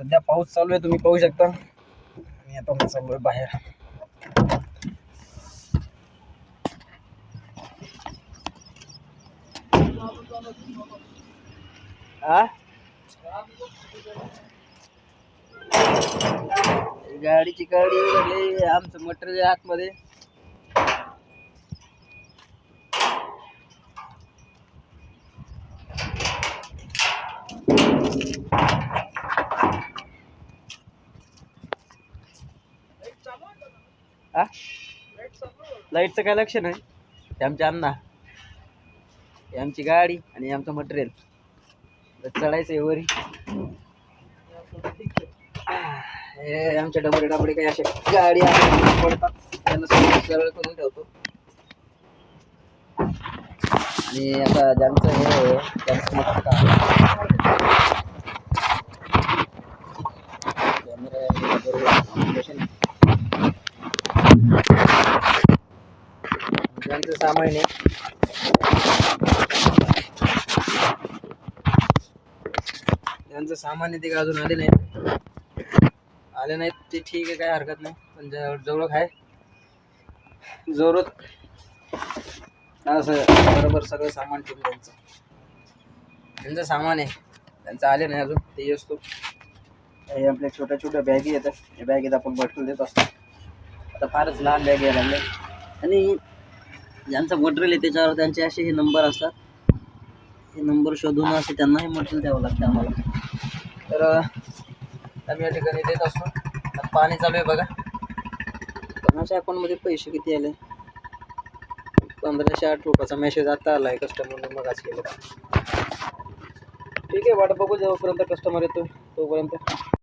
सध्या पाऊस चालू आहे तुम्ही पाहू शकता. आणि आता मी चालू आहे बाहेर. आ? गाडीची गाडी लागली आमचं मटेरियल आतमध्ये. लाईटचं काय लक्ष नाही? हे आमचे अण्णा. हे आमची गाडी आणि आमचं मटेरियल चढायचं आहे वरी. हे आमच्या डबडे डबडे काही असे गाडी पडतात. त्यांना सरळ करून ठेवतो. आणि आता ज्यांचं हे त्यांचं मोठं काम यांचं सामान आहे. यांचं सामान आहे ते काय अजून आले नाहीत. आले नाहीत ते ठीक आहे काय हरकत नाही. पण जवळ आहे. जवळत असं बरोबर सगळं सामान ठेवून त्यांचं. त्यांचं सामान आहे त्यांचं आले नाही अजून ते असतो हे आपल्या छोट्या छोट्या बॅगी येतात. या बॅगेत आपण बटकून देत असतो. आता फारच लहान बॅग यायला लागले. आणि ज्यांचं मटेरियल आहे त्याच्यावर त्यांचे असे हे नंबर असतात. हे नंबर शोधून असे त्यांना हे मटेरियल द्यावं लागतं आम्हाला. तर आम्ही या ठिकाणी देत असतो. आता पाणी चालू आहे बघा. कोणाच्या अकाउंटमध्ये पैसे किती आले? पंधराशे आठ रुपयाचा मेसेज आता आला आहे कस्टमरने मग आज केलं ठीक आहे वाट बघू जेव्हापर्यंत कस्टमर येतो तोपर्यंत.